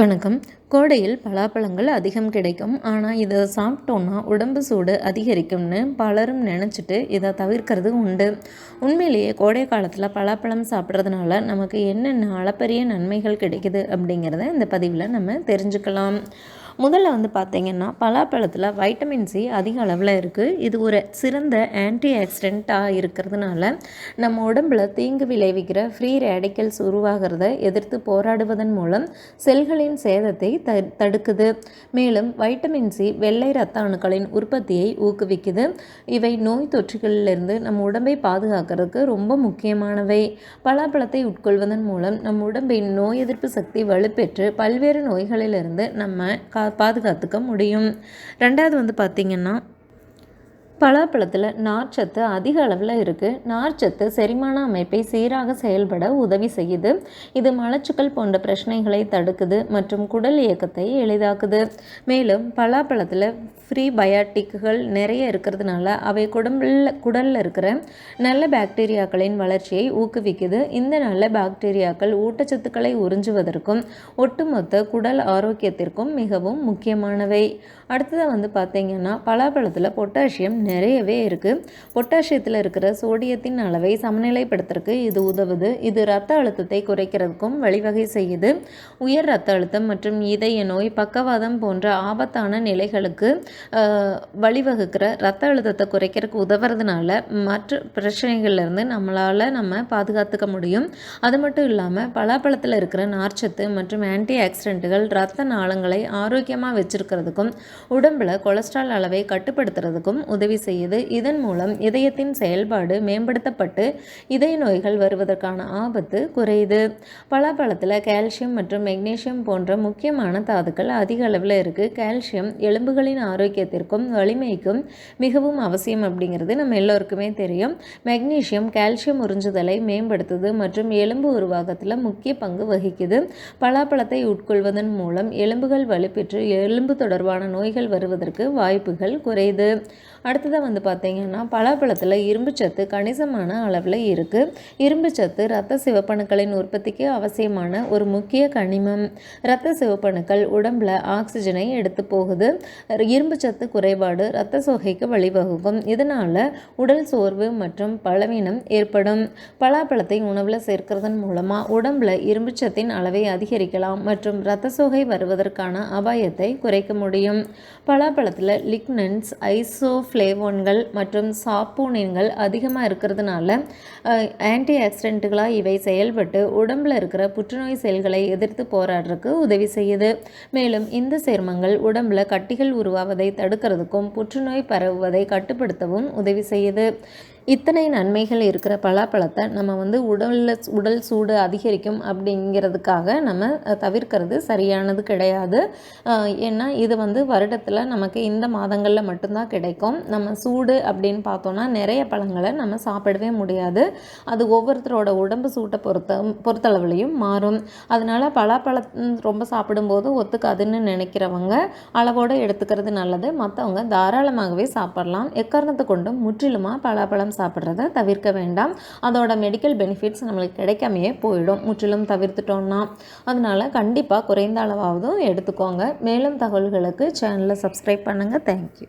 வணக்கம். கோடையில் பலாப்பழங்கள் அதிகம் கிடைக்கும். ஆனால் இதை சாப்பிட்டோன்னா உடம்பு சூடு அதிகரிக்கும்னு பலரும் நினச்சிட்டு இதை தவிர்க்கிறது உண்டு. உண்மையிலேயே கோடை காலத்தில் பலாப்பழம் சாப்பிட்றதுனால நமக்கு என்னென்ன அளப்பரிய நன்மைகள் கிடைக்குது அப்படிங்கிறத இந்த பதிவில் நம்ம தெரிஞ்சுக்கலாம். முதல்ல வந்து பார்த்திங்கன்னா பலாப்பழத்தில் வைட்டமின் சி அதிக அளவில் இருக்குது இது ஒரு சிறந்த ஆன்டி ஆக்சிடெண்ட்டாக இருக்கிறதுனால நம்ம உடம்பில் தீங்கு விளைவிக்கிற ஃப்ரீ ரேடிக்கல்ஸ் உருவாகிறத எதிர்த்து போராடுவதன் மூலம் செல்களின் சேதத்தை த தடுக்குது. மேலும் வைட்டமின் சி வெள்ளை ரத்த அணுக்களின் உற்பத்தியை ஊக்குவிக்குது. இவை நோய் தொற்றுகளிலிருந்து நம்ம உடம்பை பாதுகாக்கிறதுக்கு ரொம்ப முக்கியமானவை. பலாப்பழத்தை உட்கொள்வதன் மூலம் நம் உடம்பின் நோய் எதிர்ப்பு சக்தி வலுப்பெற்று பல்வேறு நோய்களிலிருந்து நம்ம கா பாதுகாத்துக்க முடியும். ரெண்டாவது வந்து பார்த்திங்கன்னா பலாப்பழத்தில் நார்ச்சத்து அதிக அளவில் இருக்குது நார்ச்சத்து செரிமான அமைப்பை சீராக செயல்பட உதவி செய்யுது. இது மலச்சுக்கள் போன்ற பிரச்சனைகளை தடுக்குது மற்றும் குடல் இயக்கத்தை எளிதாக்குது. மேலும் பலாப்பழத்தில் ஃப்ரீ பயாட்டிக்குகள் நிறைய இருக்கிறதுனால அவை குடம்பில் குடலில் இருக்கிற நல்ல பாக்டீரியாக்களின் வளர்ச்சியை ஊக்குவிக்குது. இந்த நல்ல பாக்டீரியாக்கள் ஊட்டச்சத்துக்களை உறிஞ்சுவதற்கும் ஒட்டுமொத்த குடல் ஆரோக்கியத்திற்கும் மிகவும் முக்கியமானவை. அடுத்ததாக வந்து பார்த்திங்கன்னா பலாப்பழத்தில் பொட்டாசியம் நிறையவே இருக்குது பொட்டாசியத்தில் இருக்கிற சோடியத்தின் அளவை சமநிலைப்படுத்துறதுக்கு இது உதவுது. இது இரத்த அழுத்தத்தை குறைக்கிறதுக்கும் வழிவகை செய்யுது. உயர் ரத்த அழுத்தம் மற்றும் இதய நோய் பக்கவாதம் போன்ற ஆபத்தான நிலைகளுக்கு வழிவகுக்கிற ரத்த அழுத்தத்தை குறைக்கிறதுக்கு உதவுறதுனால மற்ற பிரச்சனைகள்லேருந்து நம்மளால் நம்ம பாதுகாத்துக்க முடியும். அது மட்டும் இல்லாமல் பலாப்பழத்தில் இருக்கிற நார்ச்சத்து மற்றும் ஆன்டி ஆக்சிடென்ட்டுகள் ரத்த நாளங்களை ஆரோக்கியமாக வச்சுருக்கிறதுக்கும் உடம்பில் கொலஸ்ட்ரால் அளவை கட்டுப்படுத்துறதுக்கும் உதவி உதவி செய்யுது இதன் மூலம் இதயத்தின் செயல்பாடு மேம்படுத்தப்பட்டு இதய நோய்கள் வருவதற்கான ஆபத்து குறையுது. பலாப்பழத்தில் கால்சியம் மற்றும் மெக்னீஷியம் போன்ற முக்கியமான தாதுக்கள் அதிக அளவில் இருக்குது கால்சியம் எலும்புகளின் ஆரோக்கியத்திற்கும் வலிமைக்கும் மிகவும் அவசியம் அப்படிங்கிறது நம்ம எல்லோருக்குமே தெரியும். மெக்னீஷியம் கால்சியம் உறிஞ்சுதலை மேம்படுத்துது மற்றும் எலும்பு உருவாக்கத்தில் முக்கிய பங்கு வகிக்குது. பலாப்பழத்தை உட்கொள்வதன் மூலம் எலும்புகள் வலுப்பெற்று எலும்பு தொடர்பான நோய்கள் வருவதற்கு வாய்ப்புகள் குறையுது. அடுத்ததாக வந்து பார்த்திங்கன்னா பலாப்பழத்தில் இரும்புச்சத்து கணிசமான அளவில் இருக்குது இரும்புச்சத்து இரத்த சிவப்பணுக்களின் உற்பத்திக்கு அவசியமான ஒரு முக்கிய கனிமம். இரத்த சிவப்பணுக்கள் உடம்பில் ஆக்சிஜனை எடுத்து போகுது. இரும்புச்சத்து குறைபாடு இரத்த சோகைக்கு வழிவகுக்கும். இதனால் உடல் சோர்வு மற்றும் பலவீனம் ஏற்படும். பலாப்பழத்தை உணவில் சேர்க்கிறதன் மூலமாக உடம்பில் இரும்புச்சத்தின் அளவை அதிகரிக்கலாம் மற்றும் இரத்த சோகை வருவதற்கான அபாயத்தை குறைக்க முடியும். பலாப்பழத்தில் லிக்னன்ஸ் ஐசோஃப்ளேவ் ஃப்ளேவோன்கள் மற்றும் சாப்பூனின்கள் அதிகமாக இருக்கிறதுனால ஆன்டி ஆக்சிடென்ட்டுகளாக இவை செயல்பட்டு உடம்பில் இருக்கிற புற்றுநோய் செல்களை எதிர்த்து போராடுறதுக்கு உதவி செய்யுது. மேலும் இந்த சேர்மங்கள் உடம்பில் கட்டிகள் உருவாவதை தடுக்கிறதுக்கும் புற்றுநோய் பரவுவதை கட்டுப்படுத்தவும் உதவி செய்யுது. இத்தனை நன்மைகள் இருக்கிற பலாப்பழத்தை நம்ம வந்து உடலில் உடல் சூடு அதிகரிக்கும் அப்படிங்கிறதுக்காக நம்ம தவிர்க்கிறது சரியானது கிடையாது. ஏன்னா இது வந்து வருடத்தில் நமக்கு இந்த மாதங்களில் மட்டும்தான் கிடைக்கும். நம்ம சூடு அப்படின்னு பார்த்தோன்னா நிறைய பழங்களை நம்ம சாப்பிடவே முடியாது. அது ஒவ்வொருத்தரோட உடம்பு சூட்டை பொறுத்த பொறுத்தளவுலையும் மாறும். அதனால் பலாப்பழம் ரொம்ப சாப்பிடும்போது ஒத்துக்காதுன்னு நினைக்கிறவங்க அளவோடு எடுத்துக்கிறது நல்லது. மற்றவங்க தாராளமாகவே சாப்பிட்லாம். எக்காரணத்தை கொண்டும் முற்றிலுமாக பலாப்பழம் சாப்பிட்றத தவிர்க்க வேண்டாம். அதோட மெடிக்கல் பெனிஃபிட்ஸ் நம்மளுக்கு கிடைக்காமையே போயிடும். முற்றிலும் தவிர்த்துட்டோம்னா. அதனால் கண்டிப்பாக குறைந்த அளவாவதும் எடுத்துக்கோங்க. மேலும் தகவல்களுக்கு சேனலை சப்ஸ்கிரைப் பண்ணுங்கள் தேங்க்யூ